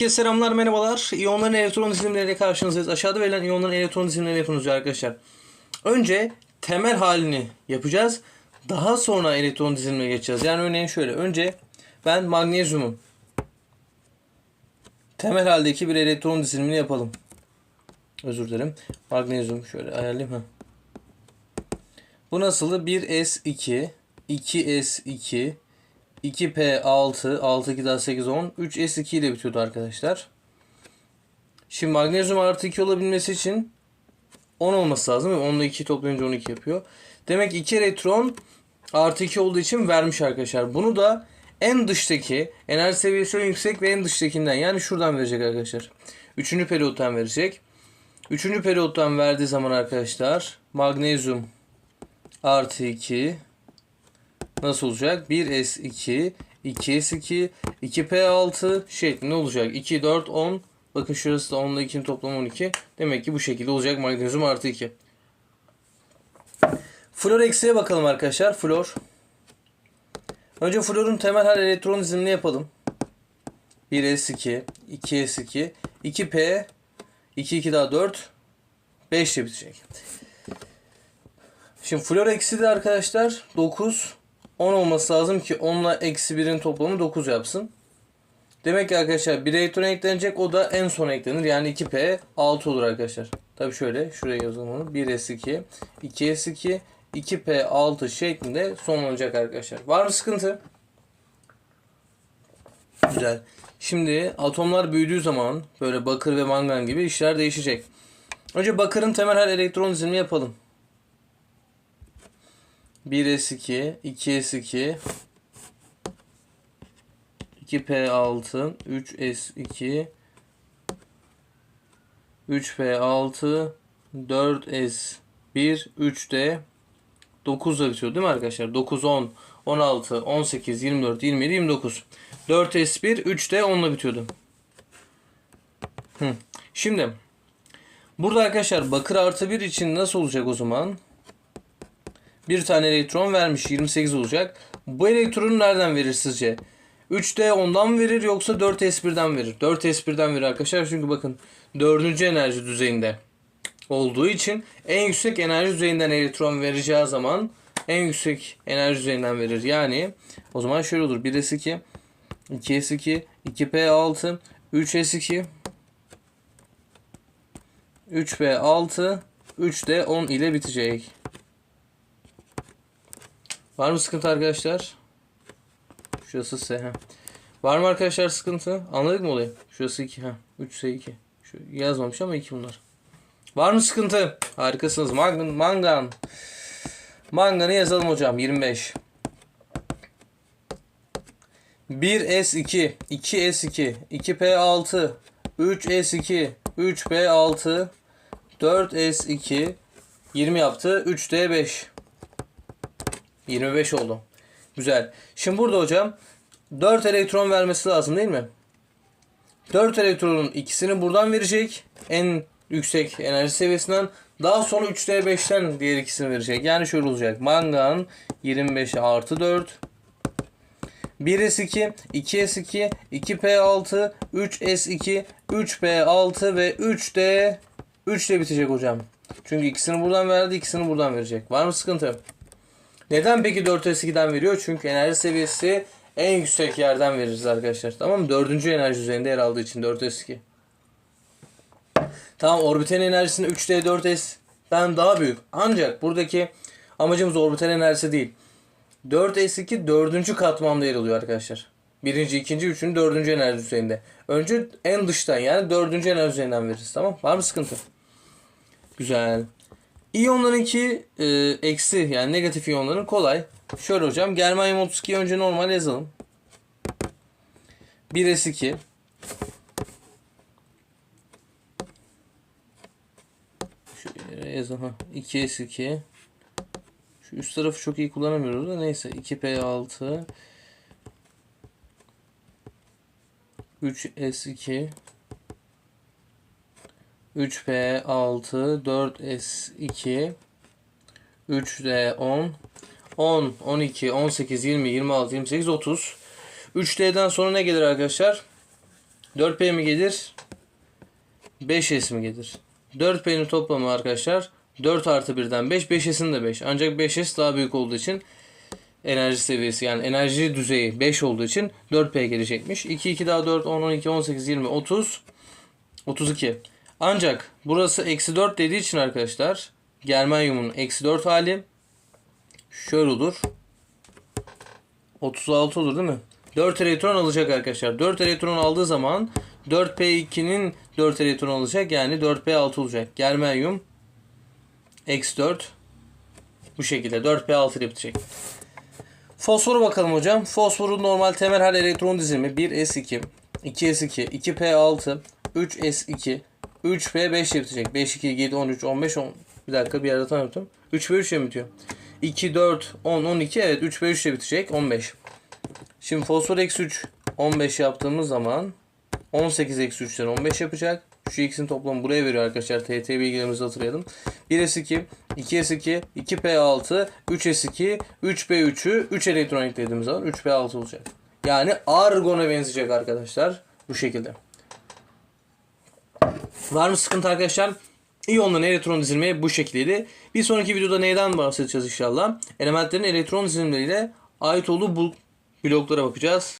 Herkese selamlar merhabalar. İyonların elektron dizimleriyle karşınızdayız. Aşağıda verilen iyonların elektron dizimlerini yapınız arkadaşlar. Önce temel halini yapacağız. Daha sonra elektron dizilimine geçeceğiz. Yani örneğin şöyle. Önce ben magnezyumun temel haldeki bir elektron dizilimini yapalım. Özür dilerim. Magnezyum şöyle ayarlayayım. ha. Bu nasıldı? 1S2 2S2 2P6 6 2 daha 8 10 3S2 ile bitiyordu arkadaşlar. Şimdi magnezyum artı 2 olabilmesi için 10 olması lazım. 10 ile 2 toplayınca 12 yapıyor. Demek ki 2 elektron artı 2 olduğu için vermiş arkadaşlar. Bunu da en dıştaki enerji seviyesi yüksek ve en dıştakinden yani şuradan verecek arkadaşlar. Üçüncü periyottan verecek. Üçüncü periyottan verdiği zaman arkadaşlar magnezyum artı 2 nasıl olacak? 1S2, 2S2, 2P6 şeklinde olacak. 2, 4, 10. Bakın şurası da 10 ile 2'nin toplamı 12. Demek ki bu şekilde olacak magnezyum artı 2. Flor eksiye bakalım arkadaşlar. Flor. Önce florun temel hal elektron dizimini yapalım. 1S2, 2S2, 2P, 2, 2 daha 4, 5 ile bitecek. Şimdi flor eksi de arkadaşlar 9, 10 olması lazım ki 10 ile eksi 1'in toplamı 9 yapsın. Demek ki arkadaşlar bir elektron eklenecek o da en son eklenir. Yani 2P 6 olur arkadaşlar. Tabi şöyle şuraya yazalım onu. 1S2, 2S2, 2P 6 şeklinde sonlanacak arkadaşlar. Var mı sıkıntı? Güzel. Şimdi atomlar büyüdüğü zaman böyle bakır ve mangan gibi işler değişecek. Önce bakırın temel hal elektron dizilimi yapalım. 1S2, 2S2, 2P6, 3S2, 3P6, 4S1, 3D 9 da bitiyor değil mi arkadaşlar? 9, 10, 16, 18, 24, 27, 29. 4S1, 3D 10 ile bitiyordu. Şimdi burada arkadaşlar bakır artı 1 için nasıl olacak o zaman? Bir tane elektron vermiş 28 olacak. Bu elektronu nereden verir sizce? 3D ondan verir yoksa 4S1'den verir? 4S1'den verir arkadaşlar çünkü bakın 4. enerji düzeyinde olduğu için en yüksek enerji düzeyinden elektron vereceği zaman en yüksek enerji düzeyinden verir. Yani o zaman şöyle olur. 1S2 2S2 2P6 3S2 3P6 3D 10 ile bitecek. Var mı sıkıntı arkadaşlar? Şurası S. Heh. Var mı arkadaşlar sıkıntı? Anladık mı olayı? Şurası 2. Heh. 3 S 2. Şu yazmamış ama 2 bunlar. Var mı sıkıntı? Harikasınız. Mangan. Mangan. Mangan'ı yazalım hocam. 25. 1S2, 2S2, 2P6, 3S2, 3P6, 4S2, 20 yaptı. 3D5. 25 oldu. Güzel. Şimdi burada hocam 4 elektron vermesi lazım değil mi? 4 elektronun ikisini buradan verecek. En yüksek enerji seviyesinden. Daha sonra 3D5'ten diğer ikisini verecek. Yani şöyle olacak. Mangan 25 artı 4. 1S2, 2S2, 2P6, 3S2, 3P6 ve 3D 3 ile bitecek hocam. Çünkü ikisini buradan verdi, ikisini buradan verecek. Var mı sıkıntı? Neden peki 4S2'den veriyor? Çünkü enerji seviyesi en yüksek yerden veririz arkadaşlar. Tamam mı? Dördüncü enerji düzeyinde yer aldığı için 4S2. Tamam orbital enerjisinde 3D 4S'den daha büyük. Ancak buradaki amacımız orbital enerjisi değil. 4S2 dördüncü katmanda yer alıyor arkadaşlar. Birinci, ikinci, üçüncü, dördüncü enerji düzeyinde. Önce en dıştan yani dördüncü enerji düzeyinden veririz. Tamam Var mı sıkıntı? Güzel. İyonlarınki e, eksi yani negatif iyonların kolay. Şöyle hocam germanyum 32'yi önce normal yazalım. 1s2 Şöyle yazalım. ha. 2s2 Şu üst tarafı çok iyi kullanamıyoruz da neyse 2p6 3s2 3P6, 4S2, 3D10, 10, 12, 18, 20, 26, 28, 30. 3D'den sonra ne gelir arkadaşlar? 4P mi gelir? 5S mi gelir? 4P'nin toplamı arkadaşlar 4 artı 1'den 5. 5S'in de 5. Ancak 5S daha büyük olduğu için enerji seviyesi yani enerji düzeyi 5 olduğu için 4P gelecekmiş. 2, 2 daha 4, 10, 12, 18, 20, 30, 32. Ancak burası eksi 4 dediği için arkadaşlar germanyumun eksi 4 hali şöyle olur. 36 olur değil mi? 4 elektron alacak arkadaşlar. 4 elektron aldığı zaman 4P2'nin 4 elektron alacak. Yani 4P6 olacak. Germanyum eksi 4 bu şekilde 4P6 ile bitecek. Fosforu bakalım hocam. Fosforun normal temel hal elektron dizilimi 1s2, 2s2, 2p6, 3s2, 3p5 ile bitecek. 5, 2, 7, 13, 15, 10. Bir dakika bir yerde tanıtım. 3 ve 3 ile bitiyor? 2, 4, 10, 12. Evet 3 ve 3 ile bitecek. 15. Şimdi fosfor eksi 3 15 yaptığımız zaman 18 eksi 3'ten 15 yapacak. Şu ikisinin toplamı buraya veriyor arkadaşlar. TT bilgilerimizi hatırlayalım. 1S2, 2S2, 2P6, 3S2, 3P3'ü 3 elektron eklediğimiz zaman 3P6 olacak. Yani argona benzeyecek arkadaşlar. Bu şekilde. Var mı sıkıntı arkadaşlar? İyonların elektron dizilimi bu şekildeydi. Bir sonraki videoda neyden bahsedeceğiz inşallah? Elementlerin elektron dizilimleriyle ait olduğu bloklara bakacağız.